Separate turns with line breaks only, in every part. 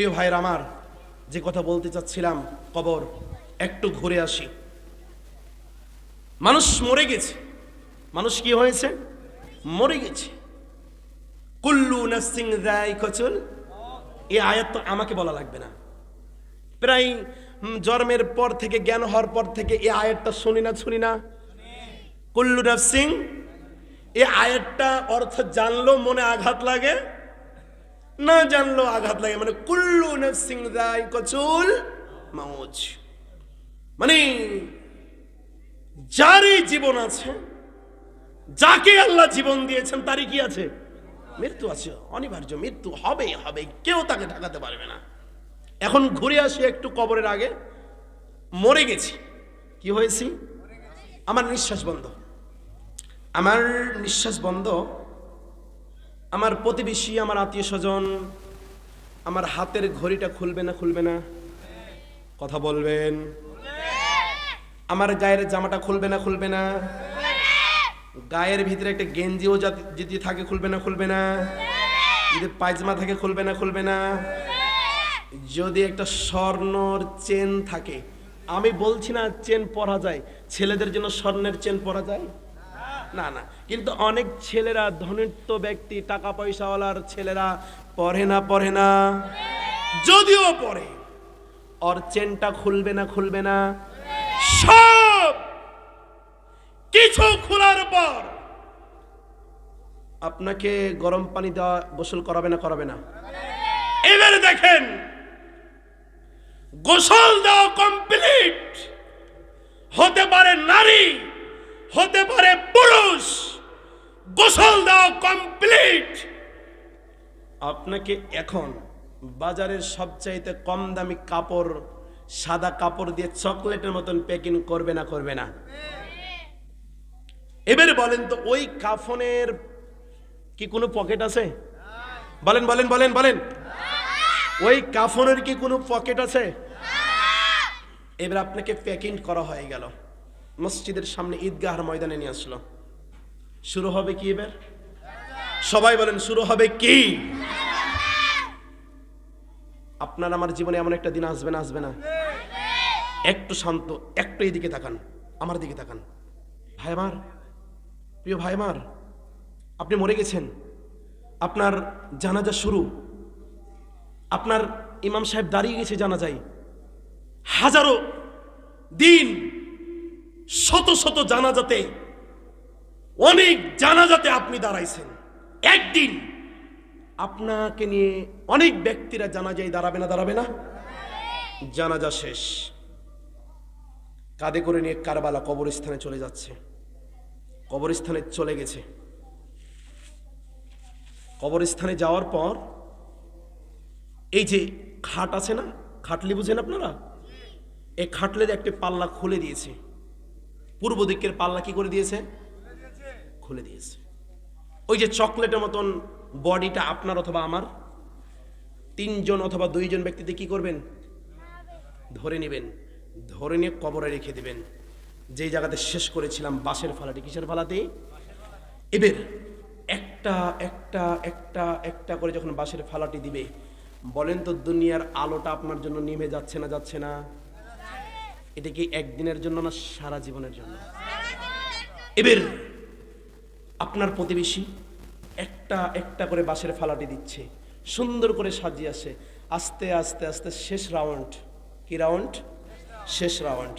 প্রিয় ভাইয়ের আমার, যে কথা বলতে চাচ্ছিলাম, কবর, একটু ঘুরে আসি। মানুষ মরে গেছে। মানুষ কি হয়েছে? মরে গেছে। কুল্লু নাসিং রায় কচুল এই আয়াত আমাকে বলা লাগবে না। প্রায় জন্মের পর থেকে, জ্ঞান হওয়ার পর থেকে এই আয়াতটা শুনি না শুনি না। কুল্লু নাফসিং এই আয়াতটা অর্থ জানলো মনে আঘাত লাগে। না জানলো আঘাত লাগে। মানে কুল্লু নাফসিং রায় কচুল মাউজ মানে যারই জীবন আছে, যাকে আল্লাহ জীবন দিয়েছেন, তারই কি আছে? মৃত্যু আছে, অনিবার্য মৃত্যু হবে হবে। কেউ তাকে ঠেকাতে পারবে না। এখন ঘুরে আসি একটু কবরের আগে। মরে গেছি। কি হয়েছি? আমার নিঃশ্বাস বন্ধ। আমার নিঃশ্বাস বন্ধ আমার প্রতিবেশী, আমার আত্মীয় স্বজন আমার হাতের ঘড়িটা খুলবে না খুলবে না? কথা বলবেন? আমার গায়ের জামাটা খুলবে না খুলবে না? গায়ের ভিতরে একটা গেঞ্জিও যদি থাকে, খুলবে না খুলবে না? যদি পায়জামা থাকে, খুলবে না খুলবে না? যদি একটা স্বর্ণর চেন থাকে, আমি বলছি না চেন পরা যায়, ছেলেদের জন্য স্বর্ণের চেন পরা যায়? না না। কিন্তু অনেক ছেলেরা, ধনিত্ব ব্যক্তি টাকা পয়সাওয়ালার ছেলেরা পড়ে না পড়ে না। যদিও পড়ে। ওর চেনটা খুলবে না খুলবে না। সব কিছু খোলার পর আপনাকে গরম পানি দেওয়া, গোসল করাবে না করাবে না। এবারে দেখেন, গোসল দেওয়া কমপ্লিট হতে পারে নারী হতে পারে পুরুষ গোসল দেওয়া কমপ্লিট আপনাকে এখন বাজারের সবচাইতে কম দামি কাপড়, সাদা কাপড় দিয়ে চকলেটের মতন প্যাকিং করবে না করবে না? এবারে বলেন তো, ওই কাফনের কি কোনো পকেট আছে? বলেন বলেন বলেন বলেন। ওই কাফনের কি কোনো পকেট আছে? এবার আপনাকে প্যাকিং করা হয়ে গেল। মসজিদের সামনে ঈদগাহর ময়দানে নিয়ে আসলো। শুরু হবে কি এবার? সবাই বলেন, শুরু হবে কি? আপনার আমার জীবনে এমন একটা দিন আসবে না আসবে না। একটু শান্ত, একটু এদিকে তাকান, আমার দিকে তাকান। ভাই আমার, প্রিয় ভাই আমার, আপনি মরে গেছেন। আপনার জানাজা শুরু। আপনার ইমাম সাহেব দাঁড়িয়ে গেছে জানা যায় হাজারো দিন, শত শত জানাজাতে অনেক জানাজাতে আপনি দাঁড়াইছেন। একদিন আপনাকে নিয়ে অনেক ব্যক্তিরা জানাজায় দাঁড়াবে না দাঁড়াবে না? জানাজা শেষ। কাঁধে করে নিয়ে কারবালা কবরস্থানে চলে যাচ্ছে। কবরস্থানে চলে গেছে। কবরস্থানে যাওয়ার পর এই যে খাট আছে না, খাটলি বুঝেন আপনারা? এই খাটলের একটি পাল্লা খুলে দিয়েছে। পূর্ব দিকের পাল্লা কি করে দিয়েছে? খুলে দিয়েছে। ওই যে চকলেটের মতন বডিটা আপনার অথবা আমার, তিনজন অথবা দুইজন ব্যক্তিতে কি করবেন? ধরে নেবেন, ধরে নিয়ে কবরে রেখে দেবেন। যেই জায়গাতে শেষ করেছিলাম বাঁশের ফালাটি, কিসের ফালাতে এবার একটা একটা একটা একটা করে যখন বাঁশের ফালাটি দিবে, বলেন তো দুনিয়ার আলোটা আপনার জন্য নেমে যাচ্ছে না যাচ্ছে না? এটা কি একদিনের জন্য না সারা জীবনের জন্য? এবার আপনার প্রতিবেশী একটা একটা করে বাঁশের ফালাটি দিচ্ছে। সুন্দর করে সাজিয়ে আসে আস্তে আস্তে আস্তে শেষ রাউন্ড কি রাউন্ড শেষ রাউন্ড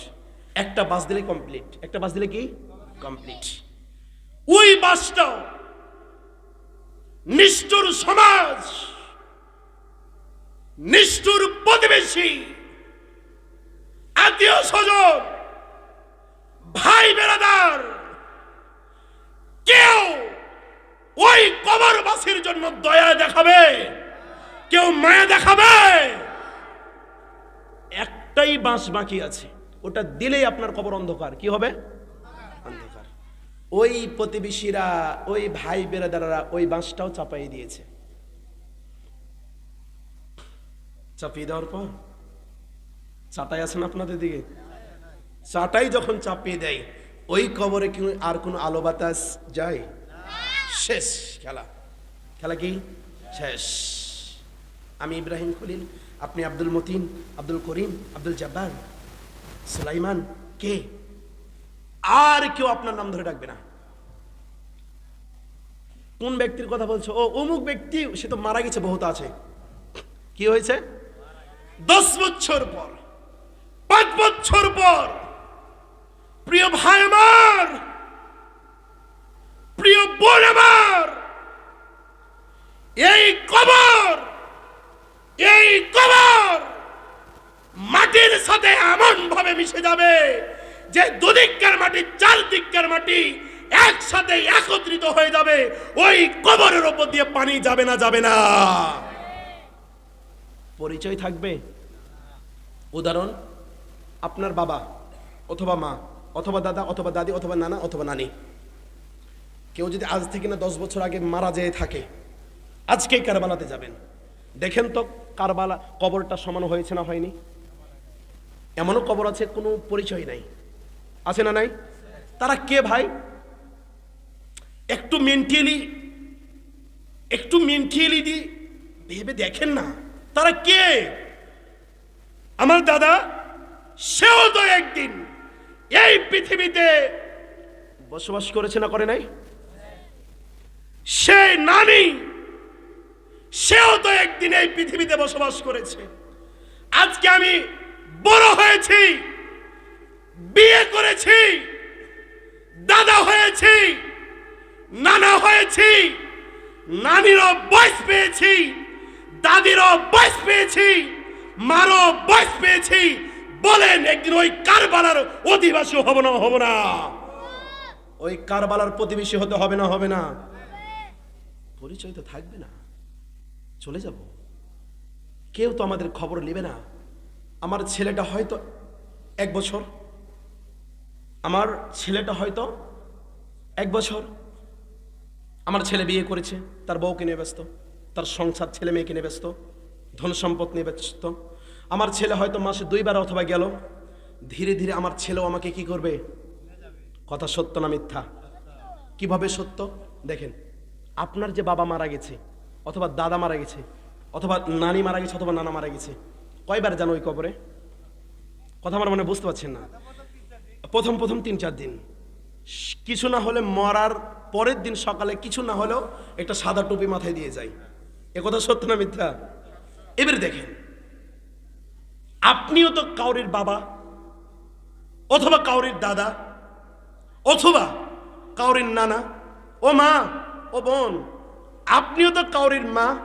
একটা বাস দিলে কমপ্লিট একটা বাস দিলে কি? কমপ্লিট ওই বাসটাও নিষ্ঠুর সমাজ, নিষ্ঠুর প্রতিবেশী, আত্মীয় স্বজন ভাই বেড়াদার কেউ ওই কবরবাসীর জন্য দয়া দেখাবে, কেউ মায়া দেখাবে। একটাই বাঁশ বাকি আছে, ওটা দিলেই আপনার কবর অন্ধকার, কি হবে? অন্ধকার। ওই প্রতিবেশীরা, ওই ভাই বেড়াদাররা ওই বাঁশটাও চাপাই দিয়েছে। চাপিয়ে দেওয়ার পর চাটাই আছেন আপনাদের দিকে? চাটাই যখন চাপিয়ে দেয় ওই কবরে কি আর কোনো আলো বাতাস যায়? শেষ খেলা। খেলা কি? শেষ। আমি ইব্রাহিম খলিল, আপনি আব্দুল মতিন, আব্দুল করিম, আব্দুল জব্বার, সুলাইমান, কে? আর কেউ আপনার নাম ধরে ডাকবে না। কোন ব্যক্তির কথা বলছো? ও, অমুক ব্যক্তি, সে তো মারা গেছে, বহুত আছে। কি হয়েছে? দশ বছর পর, পাঁচ বছর পর প্রিয় ভাই আমার, প্রিয় বোন আমার, এই কবর এই কবর মাটির সাথে এমন ভাবে মিশে যাবে যে দুদিককার মাটি চার দিককার মাটি একসাথে একত্রিত হয়ে যাবে। ওই কবরের ওপর দিয়ে পানি যাবে না যাবে না। পরিচয় থাকবে? উদাহরণ, আপনার বাবা অথবা মা। অথবা দাদা, অথবা দাদি, অথবা নানা, অথবা নানি। কেউ যদি আজ থেকে না দশ বছর আগে মারা যেয়ে থাকে আজকেই কারবালাতে যাবেন। দেখেন তো কারবালা কবরটা সমান হয়েছে না হয়নি? এমনও কবর আছে, কোনো পরিচয় নাই। আছে না নাই? তারা কে ভাই? একটু মেন্টালি একটু মেন্টালি দি, ভেবে দেখেন না। তারা কে? আমার দাদা, সেও তো একদিন এই পৃথিবীতে বসবাস করেছে না করে নাই? সে নানি সেও তো একদিন এই পৃথিবীতে বসবাস করেছে। আজকে আমি বড় হয়েছি বিয়ে করেছি দাদা হয়েছি নানা হয়েছি নানিরও বয়স পেয়েছি দাদিরও বয়স পেয়েছি মারও বয়স পেয়েছি বলেন, একদিন ওই কারবালার অধিবাসী হব না হব না। ওই কারবালার প্রতিবেশী হতে হবে না হবে না। পরিচয় তো থাকবে না। চলে যাব। কেউ তো আমাদের খবর নেবে না। আমার ছেলেটা হয়তো এক বছর। আমার ছেলেটা হয়তো এক বছর। আমার ছেলে বিয়ে করেছে, তার বউকে নিয়ে ব্যস্ত, তার সংসার ছেলে মেয়েকে নিয়ে ব্যস্ত, ধন সম্পদ নিয়ে ব্যস্ত। আমার ছেলে হয়তো মাসে দুইবার অথবা গেল। ধীরে ধীরে আমার ছেলেও আমাকে কি করবে? কথা সত্য না মিথ্যা? কীভাবে সত্য? দেখেন, আপনার যে বাবা মারা গেছে, অথবা দাদা মারা গেছে, অথবা নানি মারা গেছে, অথবা নানা মারা গেছে, কয়বার জানো ওই কবরে? কথা আমার মনে বুঝতে পারছেন না? প্রথম প্রথম তিন, চার দিন। কিছু না হলে মরার পরের দিন সকালে, কিছু না হলেও একটা সাদা টুপি মাথায় দিয়ে যায়। এ কথা সত্য না মিথ্যা? এবারে দেখেন আপনিও তো কাউরির বাবা, অথবা কাউরির দাদা, অথবা কাউরির নানা, ও মা, ও বোন। আপনিও তো কাউরির মা,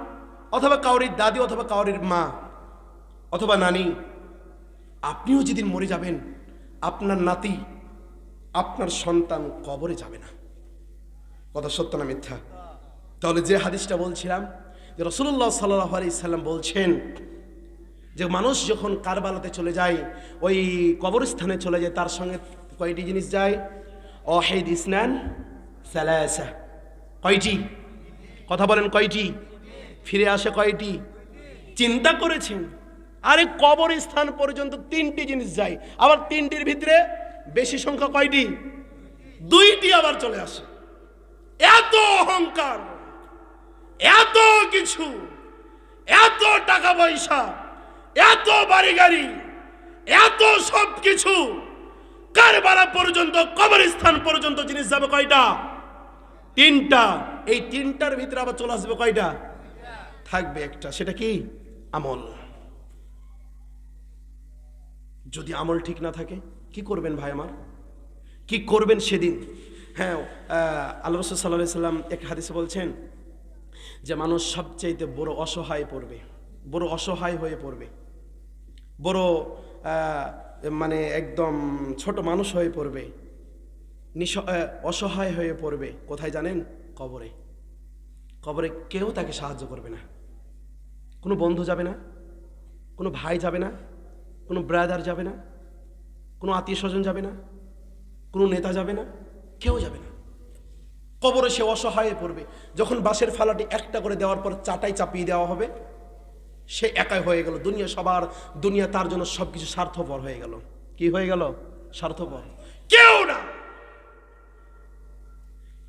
অথবা কাউরির দাদি, অথবা কাউরির মা, অথবা নানি। আপনিও যেদিন মরে যাবেন, আপনার নাতি, আপনার সন্তান কবরে যাবে না। কথা সত্য না মিথ্যা? তাহলে যে হাদিসটা বলছিলাম, যে রসুল্লাহ সাল্লাহ আলি সাল্লাম বলছেন যে মানুষ যখন কারবালাতে চলে যায়, ওই কবরস্থানে চলে যায়, তার সঙ্গে কয়টি জিনিস যায়? অহেদ ইসনান সালাসা। কয়টি? কথা বলেন কয়টি? ফিরে আসে কয়টি? চিন্তা করেছেন? আরে কবরস্থান পর্যন্ত তিনটি জিনিস যায়। আবার তিনটির ভিতরে বেশি সংখ্যা কয়টি? দুইটি আবার চলে আসে। এত অহংকার, এত কিছু, এত টাকা পয়সা এত বাড়ি গাড়ি এত সব কিছু কারবারা পর্যন্ত, কবরস্থান পর্যন্ত জিনিস যাবে কয়টা? তিনটা। এই তিনটার ভিতরে আবার চলে আসবে কয়টা? থাকবে একটা। সেটা কি? আমল। যদি আমল ঠিক না থাকে, কি করবেন ভাই আমার? কি করবেন সেদিন? হ্যাঁ আল্লাহ রসুল সাল্লাহ সাল্লাম এক হাদিসে বলছেন যে, মানুষ সবচাইতে বড় অসহায় পড়বে, বড় অসহায় হয়ে পড়বে। বড় মানে একদম ছোট মানুষ হয়ে পড়বে অসহায় হয়ে পড়বে। কোথায় জানেন? কবরে। কবরে কেউ তাকে সাহায্য করবে না। কোনো বন্ধু যাবে না, কোনো ভাই যাবে না, কোনো ব্রাদার যাবে না, কোনো আত্মীয় স্বজন যাবে না, কোনো নেতা যাবে না, কেউ যাবে না। কবরে সে অসহায় পড়বে। যখন বাঁশের ফালাটি একটা করে দেওয়ার পর চাটাই চাপিয়ে দেওয়া হবে সে একাই হয়ে গেল। দুনিয়া সবার, দুনিয়া তার জন্য সবকিছু স্বার্থপর হয়ে গেল। কি হয়ে গেল? স্বার্থপর। কেউ না।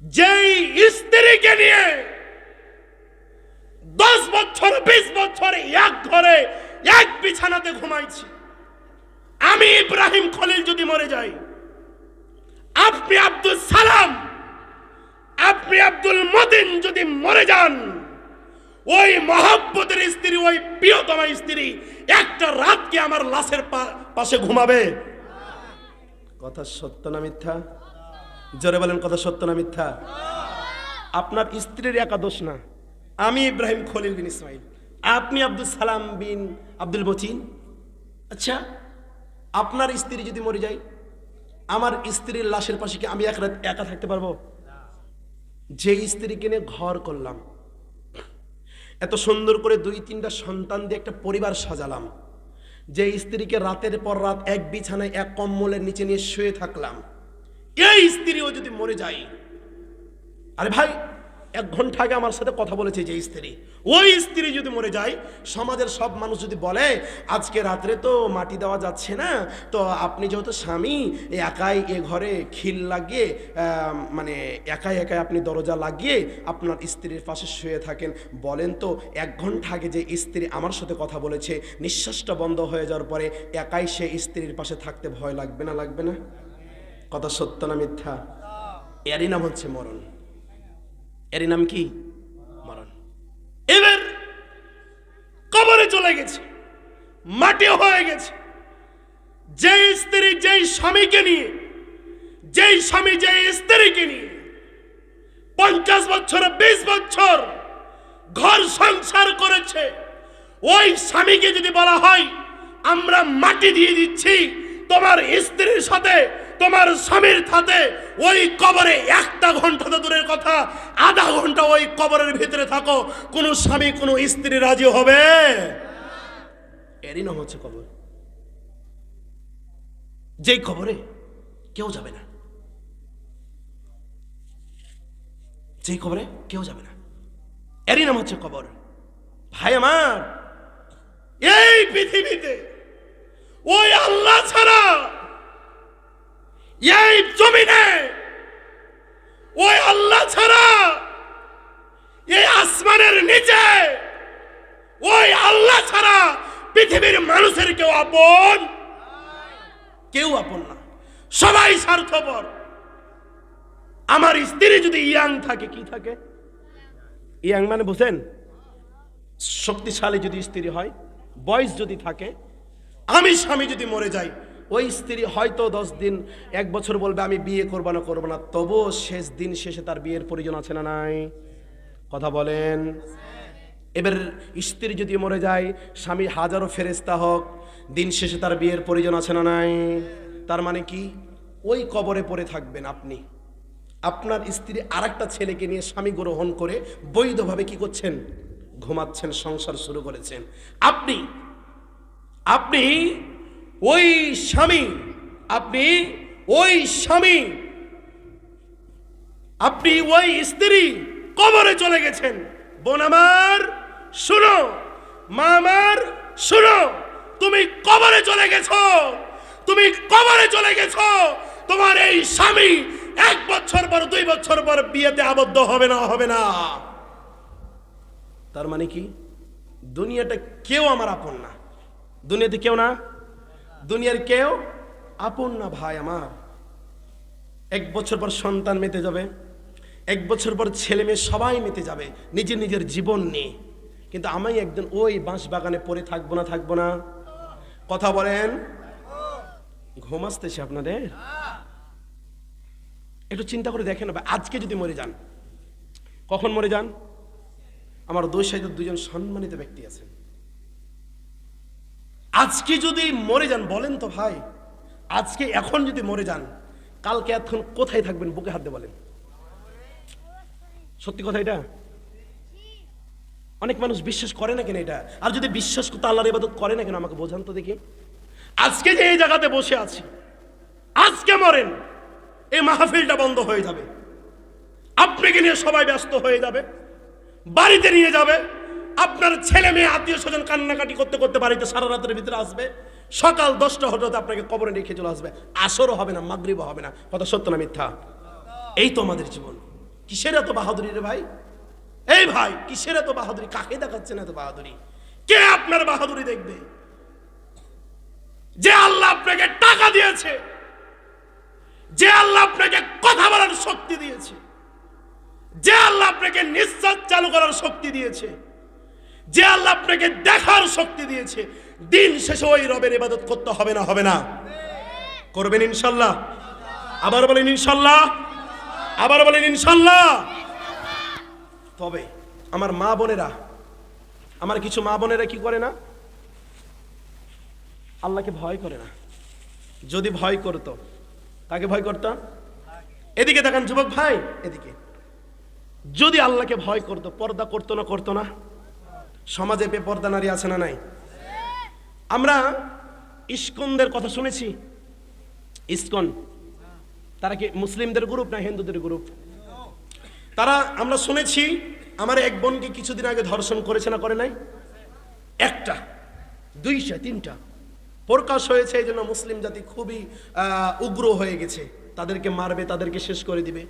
যেই স্ত্রীকে নিয়ে দশ বছর, বিশ বছর এক ঘরে, এক বিছানাতে ঘুমাইছি, আমি ইব্রাহিম খলিল যদি মরে যাই, আপনি আব্দুল সালাম, আপনি আব্দুল মদিন যদি মরে যান ওই মহাব্বতের স্ত্রী, ওই প্রিয়তমা স্ত্রী একটা রাত কি আমার লাশের পাশে ঘুমাবে। কথা সত্য না মিথ্যা? জোরে বলেন, কথা সত্য না মিথ্যা? আপনার স্ত্রীর একা দোষ না। আমি ইব্রাহিম খলিল বিন ইসমাইল। আপনি আব্দুল সালাম বিন আব্দুল মচিন আচ্ছা আপনার স্ত্রী যদি মরে যায়, আমার স্ত্রীর লাশের পাশে কি আমি এক রাত একা থাকতে পারব? যে স্ত্রীকে নিয়ে ঘর করলাম এত সুন্দর করে দুই তিনটা সন্তান দিয়ে একটা পরিবার সাজালাম। যে স্ত্রীকে রাতের পর রাত এক বিছানায় এক কম্বলের নিচে নিয়ে শুয়ে থাকলাম। এই স্ত্রীও যদি মরে যায়, আরে ভাই এক ঘণ্টা আগে আমার সাথে কথা বলেছে যে স্ত্রী। ওই স্ত্রী যদি মরে যায়, সমাজের সব মানুষ যদি বলে, আজকে রাত্রে তো মাটি দেওয়া যাচ্ছে না, তো আপনি যেহেতু স্বামী, একাই এ ঘরে খিল লাগিয়ে মানে একাই একাই আপনি দরজা লাগিয়ে আপনার স্ত্রীর পাশে শুয়ে থাকেন। বলেন তো, এক ঘণ্টা আগে যে স্ত্রী আমার সাথে কথা বলেছে, নিঃশ্বাসটা বন্ধ হয়ে যাওয়ার পরে একাই সে স্ত্রীর পাশে থাকতে ভয় লাগবে না লাগবে না? কথা সত্য না মিথ্যা? এরই নাম হচ্ছে মরণ। এরই নাম কি? মরণ। এবার কবরে চলে গেছে মাটি হয়ে গেছে। যেই স্ত্রী যেই স্বামীকে নিয়ে, যেই স্বামী যেই স্ত্রীকে নিয়ে পঞ্চাশ বছর, বিশ বছর ঘর সংসার করেছে, ওই স্বামীকে যদি বলা হয়, আমরা মাটি দিয়ে দিচ্ছি, তোমার স্ত্রীর সাথে তোমার স্বামীর সাথে ওই কবরে একটা ঘণ্টা তো দূরের কথা, আধা ঘণ্টা ওই কবরের ভিতরে থাকো, কোনো স্বামী, কোনো স্ত্রী রাজি হবে? এরই নাম হচ্ছে কবর। যেই কবরে কেউ যাবে না। যেই কবরে কেউ যাবে না। এরই নাম হচ্ছে কবর। ভাই আমার, এই পৃথিবীতে ওই আল্লাহ ছাড়া এই জমিনে ওই আল্লাহ ছাড়া এই আসমানের নিচে ওই আল্লাহ ছাড়া পৃথিবীর মানুষের কেউ আপন? কেউ আপন না। সবাই স্বার্থপর। আমার স্ত্রী যদি ইয়াং থাকে, কি থাকে? ইয়াং মানে বুঝেন, শক্তিশালী যদি স্ত্রী হয়, বয়স যদি থাকে, আমি স্বামী যদি মরে যাই ওই স্ত্রী হয়তো দশ দিন, এক বছর বলবে, আমি বিয়ে করব না করব না। তবুও শেষ দিন শেষে তার বিয়ের প্রয়োজন আছে না নাই? কথা বলেন। এবার স্ত্রী যদি মরে যায়, স্বামী হাজারো ফেরেস্তা হোক, দিন শেষে তার বিয়ের প্রয়োজন আছে না নাই? তার মানে কি? ওই কবরে পড়ে থাকবেন আপনি। আপনার স্ত্রী আর একটা ছেলেকে নিয়ে স্বামী গ্রহণ করে বৈধভাবে কি করছেন? ঘুমাচ্ছেন, সংসার শুরু করেছেন। আপনি আপনি ওই স্বামী, আপনি ওই স্বামী। আপনি ওই স্ত্রী কবরে চলে গেছেন। বোন আমার, শুনো, মা আমার, শুনো, তুমি কবরে চলে গেছো। তুমি কবরে চলে গেছো। তোমার এই স্বামী এক বছর পর, দুই বছর পর বিয়েতে আবদ্ধ হবে না হবে না। তার মানে কি? দুনিয়াটা কেউ আমার আপন না। দুনিয়াতে কেউ না? দুনিয়ার কেউ আপন না ভাই আমার। এক বছর পর সন্তান মেতে যাবে এক বছর পর ছেলে মেয়ে সবাই মেতে যাবে নিজের নিজের জীবন নিয়ে। কিন্তু আমি একদিন ওই বাঁশ বাগানে পড়ে থাকব না থাকব না। কথা বলেন ঘুম আসতেছে আপনাদের? একটু চিন্তা করে দেখেন ভাই, আজকে যদি মরে যান কখন মরে যান? আমার দুই সাইডে দুজন সম্মানিত ব্যক্তি আছেন। আজকে যদি মরে যান, বলেন তো ভাই, আজকে এখন যদি মরে যান, কালকে এখন কোথায় থাকবেন, বুকে হাত দিয়ে বলেন। সত্যি কথা এটা? অনেক মানুষ বিশ্বাস করে না কেন এটা? আর যদি বিশ্বাস করতে আল্লাহর ইবাদত করে না কেন, আমাকে বোঝান তো দেখি। আজকে যে এই জায়গাতে বসে আছি, আজকে মরেন, এই মাহফিলটা বন্ধ হয়ে যাবে। আপনাকে নিয়ে সবাই ব্যস্ত হয়ে যাবে, বাড়িতে নিয়ে যাবে আপনার ছেলে মেয়ে, আত্মীয় স্বজন কান্নাকাটি করতে করতে বাড়িতে সারা রাতের ভিতরে আসবে। সকাল দশটা হতে আপনাকে কবরে রেখে চলে আসবে। আসরও হবে না, মাগরিবও হবে না। কথা সত্য না মিথ্যা? এই তো আমাদের জীবন। কিসের এত বাহাদুরি রে ভাই? এই ভাই, কিসের এত বাহাদুরি? কাকে দেখাচ্ছেন এত বাহাদুরি? কে আপনার বাহাদুরি দেখবে? যে আল্লাহ আপনাকে টাকা দিয়েছে, যে আল্লাহ আপনাকে কথা বলার শক্তি দিয়েছে, যে আল্লাহ আপনাকে নিঃশ্বাস চালু করার শক্তি দিয়েছে যে আল্লাহ আপনাকে দেখার শক্তি দিয়েছে, দিন শেষে ওই রবের ইবাদত করতে হবে না হবে না। করবেন ইনশাল্লাহ। আবার বলেন ইনশাল্লাহ। আবার বলেন ইনশাল্লাহ। তবে আমার মা বোনেরা, আমার কিছু মা বোনেরা কি করে না? আল্লাহকে ভয় করে না। যদি ভয় করতো, কাকে ভয় করতো? এদিকে দেখেন, যুবক ভাই, এদিকে। যদি আল্লাহকে ভয় করতো, পর্দা করতো না করতো না? সমাজে বেপর্দা নারী আছে না নাই? আমরা ইস্কনদের কথা শুনেছি। ইস্কন, তারা কি মুসলিমদের গ্রুপ না হিন্দুদের গ্রুপ তারা, আমরা শুনেছি, আমার এক বোনকে কিছুদিন আগে ধর্ষণ করেছে না করে নাই? একটা, দুইটা, তিনটা। প্রকাশ হয়েছে এই জন্য মুসলিম জাতি খুবই উগ্র হয়ে গেছে। তাদেরকে মারবে, তাদেরকে শেষ করে দিবে।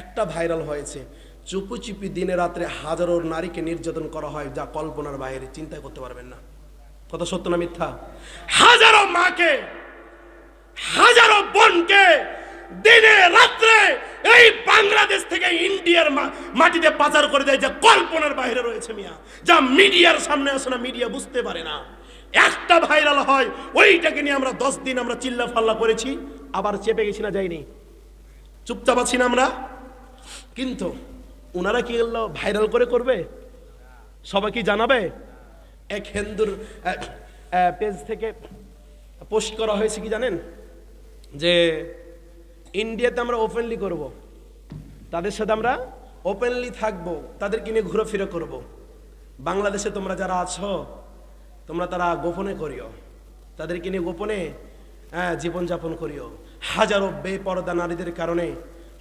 একটা ভাইরাল হয়েছে। চুপি দিনে রাত্রে হাজারো নারীকে নির্যাতন করা হয় যা কল্পনার বাইরে চিন্তা করতে পারবেন না। কথা সত্য না মিথ্যা? হাজারো মাকে, হাজারো বোনকে দিনে রাত্রে এই বাংলাদেশ থেকে ইন্ডিয়ার মাটিতে পাচার করে দেয় যা কল্পনার বাইরে রয়েছে মিয়া। যা মিডিয়ার সামনে আসে না, মিডিয়া বুঝতে পারে না। একটা ভাইরাল হয়, ওইটাকে নিয়ে আমরা দশ দিন আমরা চিল্লা ফাল্লা করেছি, আবার চেপে গেছি না যাইনি। চুপচাপ আছি না আমরা। কিন্তু ওনারা কি এগুলো ভাইরাল করে করবে? সবাই কি জানাবে? এক হিন্দুর পেজ থেকে পোস্ট করা হয়েছে কি জানেন? যে ইন্ডিয়াতে আমরা ওপেনলি করব। তাদের সাথে আমরা ওপেনলি থাকব। তাদেরকে নিয়ে ঘুরেফিরে করব। বাংলাদেশে তোমরা যারা আছো, তোমরা তারা গোপনে করিও। তাদেরকে নিয়ে গোপনে হ্যাঁ জীবনযাপন করিও। হাজারো বেপরদা নারীদের কারণে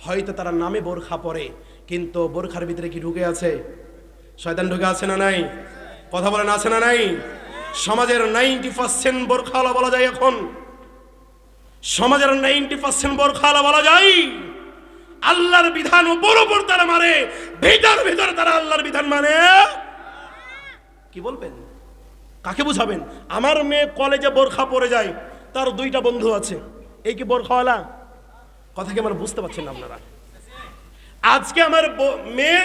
হয়তো তারা নামে বোরখা পরে কিন্তু বোরখার ভিতরে কি ঢুকে আছে? শয়তান ঢুকে আছে না নাই? কথা বলেন, আছে না নাই? সমাজের নাইনটি পার্সেন্ট বোরখাওয়ালা বলা যায় এখন। সমাজের নাইনটি পার্সেন্ট বোরখাওয়ালা বলা যায়, আল্লাহর বিধান উপর উপর তারা মানে ভিতর ভিতর তারা আল্লাহর বিধান মানে। কি বলবেন? কাকে বুঝাবেন? আমার মেয়ে কলেজে বোরখা পরে যায়, তার দুইটা বন্ধু আছে। এই কি বোরখাওয়ালা? কথা কি আমার বুঝতে পারছেন আপনারা? আজকে আমার মেয়ে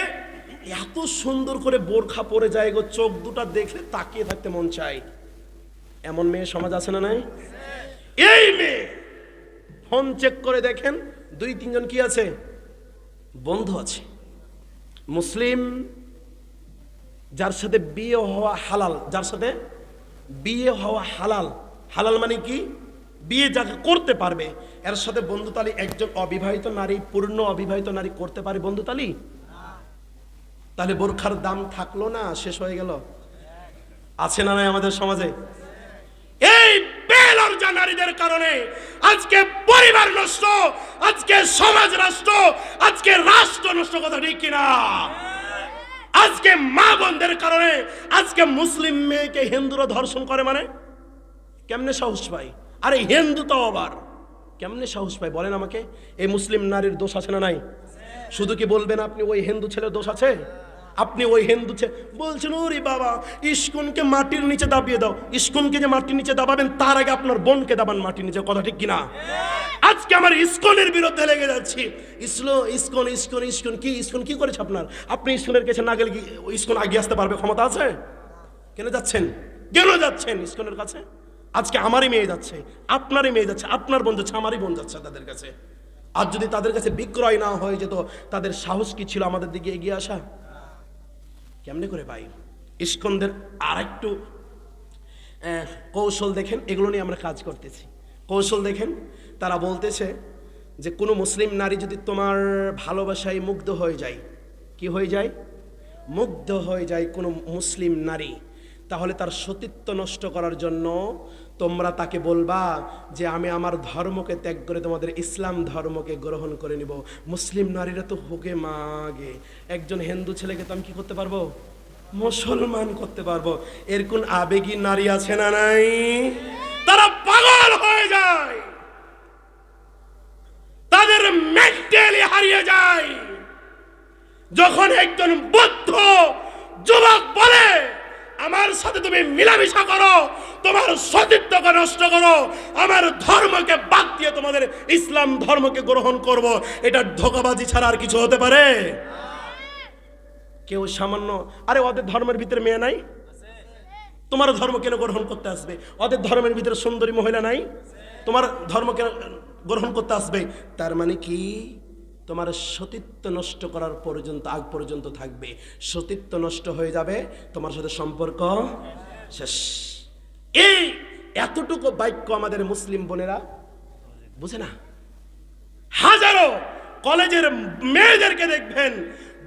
এত সুন্দর করে বোরখা পরে যায় গো, চোখ দুটা দেখলে তাকিয়ে থাকতে মন চায়। এমন মেয়ে সমাজ আছে না নাই? এই মেয়ে! ফোন চেক করে দেখেন, দুই তিনজন কি আছে? বন্ধু আছে। মুসলিম, যার সাথে বিয়ে হওয়া হালাল, যার সাথে বিয়ে হওয়া হালাল। হালাল মানে কি? বিয়ে যাকে করতে পারবে, এর সাথে বন্ধুতালি, একজন অবিবাহিত নারী, পূর্ণ অবিবাহিত নারী করতে পারে বন্ধুতালি? তাহলে বোরখার দাম থাকল না, শেষ হয়ে গেল। আছে না নাই আমাদের সমাজে? এই বেলর্জা নারীদের কারণে আজকে পরিবার নষ্ট, আজকে সমাজ রাষ্ট্র আজকে রাষ্ট্র নষ্ট কথা ঠিক কিনা? আজকে মা বোনদের কারণে, আজকে মুসলিম মেয়েকে হিন্দুরা ধর্ষণ করে মানে? কেমনে সাহস পাই আরে হিন্দু তো আবার। কেমনে সাহস পাই বলেন আমাকে? এই মুসলিম নারীর দোষ আছে না নাই? শুধু কি বলবেন আপনি ওই হিন্দু ছেলের দোষ আছে? আপনি ওই হিন্দু বলছেন ওরে বাবা, ইস্কুনকে মাটির নিচে দাবিয়ে দাও। ইস্কুনকে যে মাটির নিচে দাবাবেন, তার আগে আপনার বোনকে দাবান মাটির নিচে। কথা ঠিক কিনা? আজকে আমার ইস্কনের বিরুদ্ধে লেগে যাচ্ছি। ইসলো, ইস্কন ইস্কন ইস্কন, কি ইস্কন, কি করেছে আপনার? আপনি ইস্কনের কাছে না গেলে কি ইস্কন আগে আসতে পারবে? ক্ষমতা আছে? কেন যাচ্ছেন? কেন যাচ্ছেন ইস্কনের কাছে? আজকে আমারই মেয়ে যাচ্ছে আপনারই মেয়ে যাচ্ছে আপনার বোন যাচ্ছে আমারই বোন যাচ্ছে তাদের কাছে। আর যদি তাদের কাছে বিক্রয় না হয়ে যেত তাদের সাহস কি ছিল আমাদের দিকে এগিয়ে আসা? কেমনে করে ভাই? ইস্কনদের আরেকটু আহ, কৌশল দেখেন এগুলো নিয়ে আমরা কাজ করতেছি। কৌশল দেখেন তারা বলতেছে যে কোনো মুসলিম নারী যদি তোমার ভালোবাসায় মুগ্ধ হয়ে যায় কি হয়ে যায়? মুগ্ধ হয়ে যায় কোনো মুসলিম নারী। তাহলে তার সতীত্ব নষ্ট করার জন্য তোমরা তাকে বলবা যে আমি আমার ধর্মকে ত্যাগ করে তোমাদের ইসলাম ধর্মকে গ্রহণ করে নিব। মুসলিম নারীরা তো হোকে মাগে। একজন হিন্দু ছেলেকে তো আমি কী করতে পারব? মুসলমান করতে পারব। এর কোন আবেগী নারী আছে না নাই? তারা পাগল হয়ে যায়। তাদের মেন্টালি হারিয়ে যায়। যখন একজন বৌদ্ধ যুবক বলে আমার সাথে তুমি মিলামিশা করো, তোমার সতীত্বকে নষ্ট করো, আমার ধর্মকে বাদ দিয়ে তোমাদের ইসলাম ধর্মকে গ্রহণ করব। এটা ধোকাবাজি ছাড়া আর কিছু হতে পারে? কেউ সামান্য, আরে ওদের ধর্মের ভিতরে মেয়ে নাই? তোমার ধর্ম কেন গ্রহণ করতে আসবে? ওদের ধর্মের ভিতরে সুন্দরী মহিলা নাই? তোমার ধর্ম কেন গ্রহণ করতে আসবে? তার মানে কি? তোমার সতীত্ব নষ্ট করার পর্যন্ত, আগ পর্যন্ত থাকবে। সতীত্ব নষ্ট হয়ে যাবে, তোমার সাথে সম্পর্ক শেষ। এই এতটুকু বাক্য আমাদের মুসলিম বোনেরা বুঝে না? হাজারো কলেজের মেয়েদেরকে দেখবেন,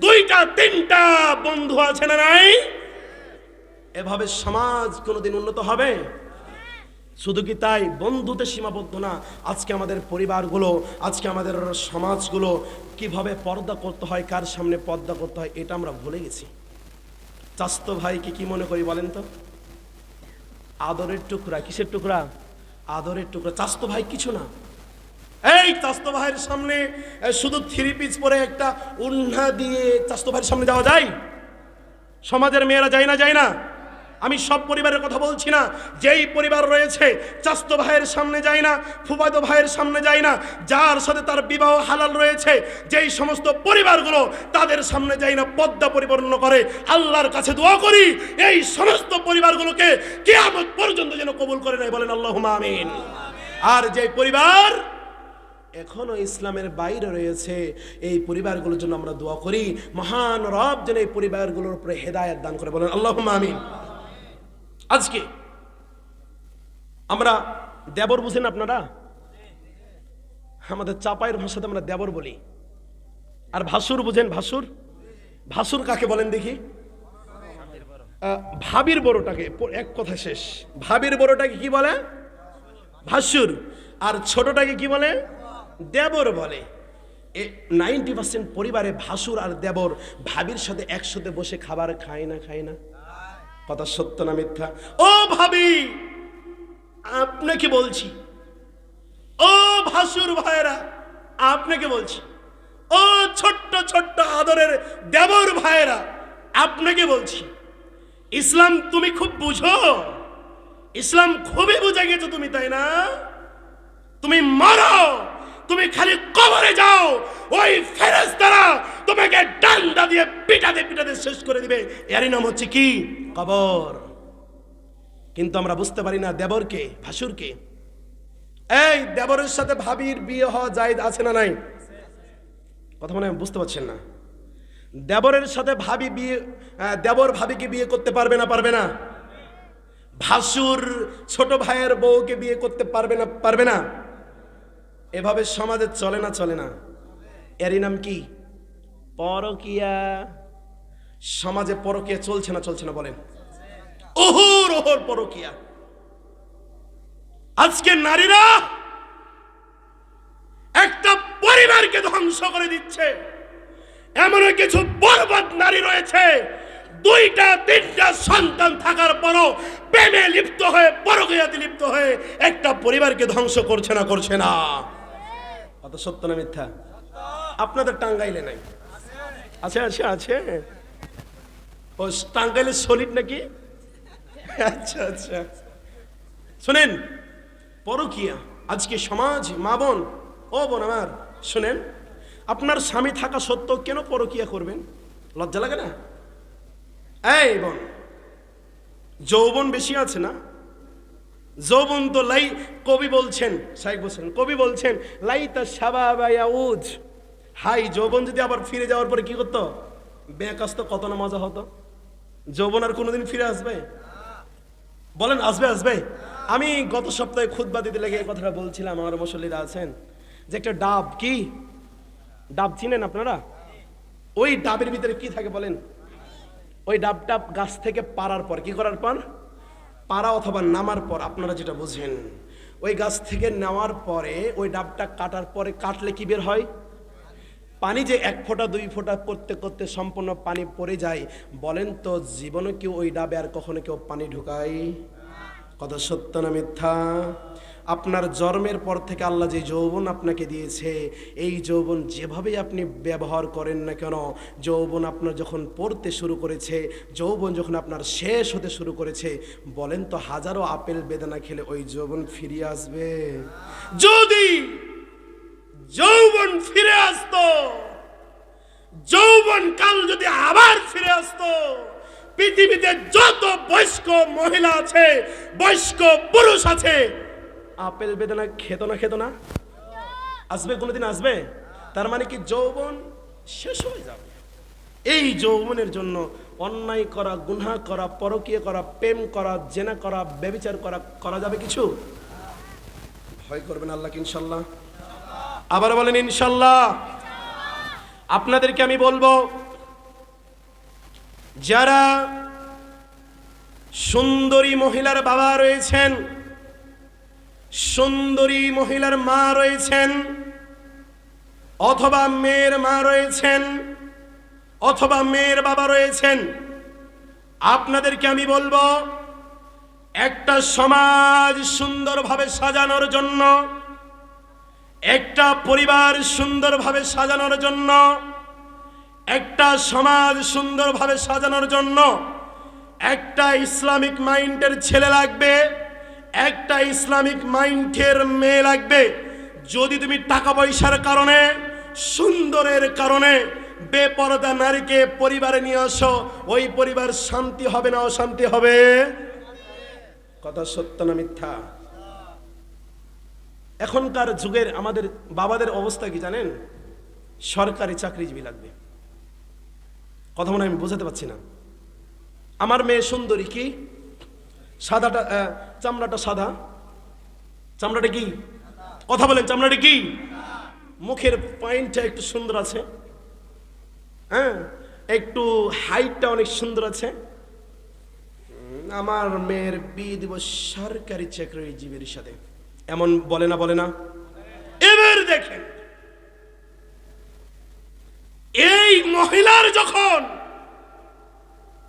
দুইটা, তিনটা বন্ধু আছে না নাই? এভাবে সমাজ কোনোদিন উন্নত হবে? শুধু কি তাই? বন্ধুতে সীমাবদ্ধ না। আজকে আমাদের পরিবারগুলো, আজকে আমাদের সমাজগুলো কীভাবে পর্দা করতে হয়, কার সামনে পর্দা করতে হয়, এটা আমরা ভুলে গেছি। চাস্ত ভাইকে কি মনে করি বলেন তো? আদরের টুকরা, কিসের টুকরা? আদরের টুকরা। চাস্ত ভাই কিছু না। এই চাস্ত ভাইয়ের সামনে শুধু থ্রি পিস পরে একটা উন্না দিয়ে চাস্ত ভাইয়ের সামনে যাওয়া যায়? সমাজের মেয়েরা যায় না যায় না? আমি সব পরিবারের কথা বলছি না। যেই পরিবার রয়েছে, চাস্ত ভাইয়ের সামনে যায় না ফুবাদ ভাইয়ের সামনে যায় না, যার সাথে তার বিবাহ হালাল রয়েছে, যেই সমস্ত পরিবারগুলো তাদের সামনে যায় না, পদ্মা পরিপূর্ণ করে, আল্লাহর কাছে দোয়া করি, এই সমস্ত পরিবারগুলোকে কেয়ামত পর্যন্ত যেন কবুল করে নেয় বলেন আল্লাহ আমিন। আর যে পরিবার এখনও ইসলামের বাইরে রয়েছে, এই পরিবারগুলোর জন্য আমরা দোয়া করি, মহান রব যেন এই পরিবারগুলোর উপরে হেদায়ত দান করে বলেন আল্লাহ আমিন। আজকে। আমরা দেবর বুঝেন আপনারা? আমাদের চাপায়ের ভাষাতে আমরা দেবর বলি। আর ভাসুর বুঝেন ভাসুর? ভাসুর কাকে বলেন দেখি? ভাবির বড়টাকে এক কথা শেষ। ভাবির বড়টাকে কি বলে? ভাসুর। আর ছোটটাকে কি বলে? দেবর বলে। নাইনটি পার্সেন্ট পরিবারে ভাসুর আর দেবর ভাবির সাথে একসাথে বসে খাবার খায় না খায় না। কথা সত্য না মিথ্যা? ও ভাবি, আপনাকে বলছি। ও ভাসুর ভাইরা আপনাকে বলছি। ও ছোট্ট ছোট্ট আদরের দেবর ভাইয়েরা, আপনাকে বলছি। ইসলাম তুমি খুব বুঝো? ইসলাম খুবই বুঝে গেছো তুমি, তাই না? তুমি মারো! তুমি খালি কবরে যাও! ওই ফেরেশতারা তোমাকে ডান্ডা দিয়ে পিটাতে পিটাতে শেষ করে দিবে। এরই নাম হচ্ছে কি? কবর। কিন্তু আমরা বুঝতে পারি না দেবরকে, ভাসুরকে। এই দেবরের সাথে ভাবির বিয়ে হওয়া যায় আছে না নাই? কথা মানে বুঝতে পারছেন না। দেবরের সাথে ভাবি বিয়ে দেবর ভাবিকে বিয়ে করতে পারবে না পারবে না? ভাসুর ছোট ভাইয়ের বউকে বিয়ে করতে পারবে না পারবে না? এভাবে সমাজে চলে না চলে না। এরই নাম কি? পরকিয়া। সমাজে পরকিয়া চলছে না চলছে না বলেন। ওহর ওহর পরকিয়া। আজকে নারীরা একটা পরিবারকে ধ্বংস করে দিচ্ছে। এমন কিছু বরবাদ নারী রয়েছে, দুইটা, তিনটা সন্তান থাকার পরও প্রেমে লিপ্ত হয়ে, পরকীয়াতে লিপ্ত হয়ে একটা পরিবারকে ধ্বংস করছে না করছে না। কত সত্য না মিথ্যা? আপনাদের টাঙ্গাইলে নাই। আছে আছে আছে। ও টাঙ্গাইলে সলিড নাকি? আচ্ছা আচ্ছা। শোনেন পরকিয়া আজকে সমাজ মা বোন ও বোন আমার শোনেন আপনার স্বামী থাকা সত্ত্বেও কেন পরকিয়া করবেন? লজ্জা লাগে না? এই বোন যৌবন বেশি আছে না? যৌবন তো লাই কবি বলছেন শাইক বলছেন কবি বলছেন লাইতা সাবাবায়া উজ হাই যৌবন যদি আবার ফিরে যাওয়ার পরে কি করতো? ব্যাক আসতো কত না মজা হতো? যৌবন আর কোনোদিন ফিরে আসবে? বলেন, আসবে আসবে। আমি গত সপ্তাহে খুদবা দিতে লেগে এই কথাটা বলছিলাম, আমার মুসল্লিরা আছেন, যে একটা ডাব কি? ডাব চিনেন আপনারা? ওই ডাবের ভিতরে কি থাকে বলেন? ওই ডাবটা গাছ থেকে পারার পর, কি করার পর? পাড়া অথবা নামার পর, আপনারা যেটা বুঝেন, ওই গাছ থেকে নেওয়ার পরে ওই ডাবটা কাটার পরে কাটলে কি বের হয়? পানি যে এক ফোঁটা, দুই ফোঁটা করতে করতে সম্পূর্ণ পানি পড়ে যায়, বলেন তো জীবনে কেউ ওই ডাবে আর কখনো কেউ পানি ঢুকায়? কথা সত্য না মিথ্যা? আপনার জন্মের পর থেকে আল্লাহ যে যৌবন আপনাকে দিয়েছে, এই যৌবন যেভাবেই আপনি ব্যবহার করেন না কেন, যৌবন আপনার যখন পড়তে শুরু করেছে, যৌবন যখন আপনার শেষ হতে শুরু করেছে, বলেন তো হাজারো আপেল বেদানা খেলে ওই যৌবন ফিরিয়ে আসবে। যদি যৌবন ফিরে আসতো। যৌবন কাল যদি আবার ফিরে আসতো, পৃথিবীতে যত বয়স্ক মহিলা আছে, বয়স্ক পুরুষ আছে, আপেল বেদনা খেত না খেত না? আসবে কোনোদিন আসবে? তার মানে কি যৌবন শেষ হয়ে যাবে? এই যৌবনের জন্য অন্যায় করা, গুনাহ করা, পরকীয় করা, প্রেম করা, জেনা করা, ব্যবিচার করা করা যাবে কিছু? ভয় করবেন আল্লাহ ইনশাল্লাহ। আবার বলেন, ইনশাল্লাহ। আপনাদেরকে আমি বলব, যারা সুন্দরী মহিলার বাবা রয়েছেন, সুন্দরী মহিলার মা রয়েছেন, অথবা মেয়ের মা রয়েছেন, অথবা মেয়ের বাবা রয়েছেন, আপনাদেরকে আমি বলব, একটা সমাজ সুন্দরভাবে সাজানোর জন্য একটা পরিবার সুন্দরভাবে সাজানোর জন্য, একটা সমাজ সুন্দরভাবে সাজানোর জন্য, একটা ইসলামিক মাইন্ডের ছেলে লাগবে, একটা ইসলামিক মাইন্ডের মেয়ে লাগবে। যদি তুমি টাকা পয়সার কারণে, সুন্দরের কারণে বেপরদা নারীকে পরিবারে নিয়ে আসো, ওই পরিবার শান্তি হবে না অশান্তি হবে? কথা সত্য না মিথ্যা? এখনকার যুগের আমাদের বাবাদের অবস্থা কি জানেন? সরকারি চাকরিজীবী লাগবে। কথা মনে আমি বোঝাতে পারছি না। আমার মেয়ে সুন্দরী কি? সাদাটা চামড়াটা সাদা? চামড়াটা কি? কথা বলেন, চামড়াটা কি? মুখের পয়েন্টটা একটু সুন্দর আছে। হ্যাঁ একটু হাইটটা অনেক সুন্দর আছে। আমার মেয়ের বিয়ে দিব সরকারি চাকরিজীবীর সাথে। এমন বলে না বলে না। এবার দেখেন এই মহিলার যখন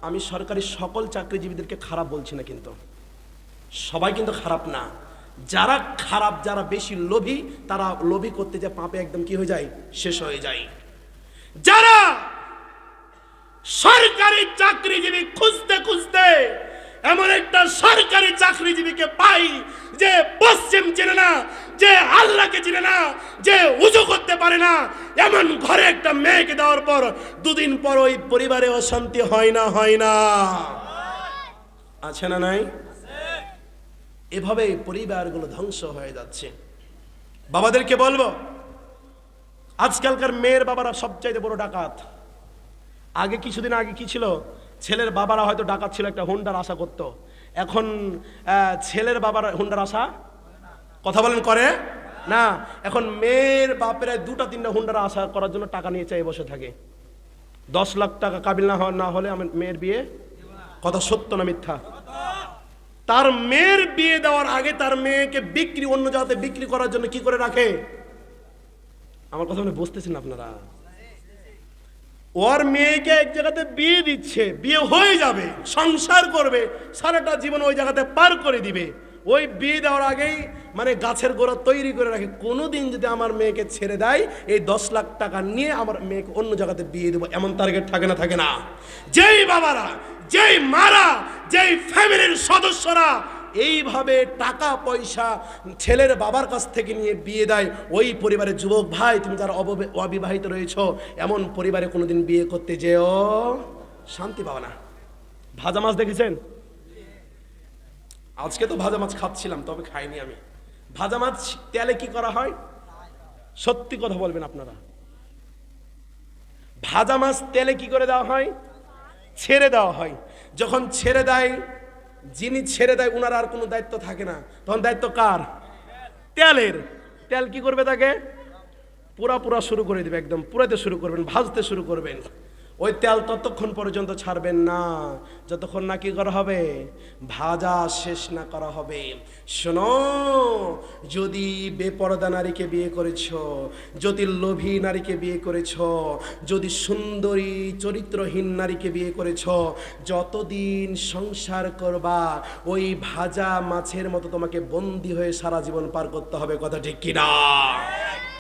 আমি সরকারি সকল চাকরিজীবীদেরকে খারাপ বলছি না কিন্তু। সবাই কিন্তু খারাপ না। যারা খারাপ যারা বেশি লোভী তারা লোভী করতে যে পাপে একদম কি হয়ে যায়? শেষ হয়ে যায়। যারা সরকারি চাকরিজীবী খুঁজতে খুঁজতে এমন একটা সরকারি চাকরিজীবীকে পাই যে পশ্চিম চেনে না, যে আল্লাহকে চিনে না, যে উজু করতে পারে না। এমন ঘরে একটা মেয়েকে দেওয়ার পর দুদিন পর ওই পরিবারে অশান্তি হয় না হয় না। আছে না নাই? এভাবে পরিবারগুলো ধ্বংস হয়ে যাচ্ছে। বাবাদেরকে বলব, আজকালকার মেয়ের বাবারা সবচাইতে বড় ডাকাত। আগে কিছুদিন আগে কি ছিল? ছেলের বাবারা হয়তো ডাকাত ছিল একটা হুন্ডার আশা করত। এখন ছেলের বাবার হুন্ডার আশা? কথা বলেন করে? না, এখন মেয়ের বাপেরা দুটা তিনটা হুন্ডার আশা করার জন্য টাকা নিয়ে চাই, বসে থাকে। দশ লাখ টাকা কাবিল না হওয়া না হলে আমার মেয়ের বিয়ে? কথা সত্য না মিথ্যা? তার মেয়ের বিয়ে দেওয়ার আগে তার মেয়েকে বিক্রি, অন্য জায়গাতে বিক্রি করার জন্য কি করে রাখে? আমার কথা মানে বুঝতেছেন আপনারা। ওর মেয়েকে এক জায়গাতে বিয়ে দিচ্ছে, বিয়ে হয়ে যাবে, সংসার করবে, সারাটা জীবন ওই জায়গাতে পার করে দিবে। ওই বিয়ে দেওয়ার আগেই মানে গাছের গোড়া তৈরি করে রাখে। কোনো দিন যদি আমার মেয়েকে ছেড়ে দেয়, এই দশ লাখ টাকা নিয়ে আমার মেয়েকে অন্য জায়গাতে বিয়ে দেবো, এমন টার্গেট থাকে না থাকে না। যেই বাবারা, যেই মারা, যেই ফ্যামিলির সদস্যরা এইভাবে টাকা, পয়সা ছেলের বাবার কাছ থেকে নিয়ে বিয়ে দেয়। ওই পরিবারের যুবক ভাই, তুমি যারা অববে- অবিবাহিত রয়েছ, এমন পরিবারে কোনোদিন বিয়ে করতে যেও। শান্তি পাবে না। ভাজা মাছ দেখেছেন? আজকে তো ভাজা মাছ খাচ্ছিলাম, তবে খাইনি আমি। ভাজা মাছ তেলে কি করা হয়? সত্যি কথা বলবেন আপনারা। ভাজা মাছ তেলে কি করে দেওয়া হয়? ছেড়ে দেওয়া হয়। যখন ছেড়ে দেয় যিনি ছেড়ে দেয়, উনার আর কোনো দায়িত্ব থাকে না। তখন দায়িত্ব কার? তেলের। তেল কি করবে তাকে? পুরা পুরা শুরু করে দেবে একদম। পুরাতে শুরু করবেন, ভাজতে শুরু করবেন। ওই তেল ততক্ষণ পর্যন্ত ছাড়বেন না। যতক্ষণ না কি করা হবে? ভাজা শেষ না করা হবে। শোনো, যদি বেপরদা নারীকে বিয়ে করেছ, যদি লোভী নারীকে বিয়ে করেছ, যদি সুন্দরী চরিত্রহীন নারীকে বিয়ে করেছ, যতদিন সংসার করবা, ওই ভাজা মাছের মতো তোমাকে বন্দি হয়ে সারা জীবন পার করতে হবে, কথা ঠিক কিনা?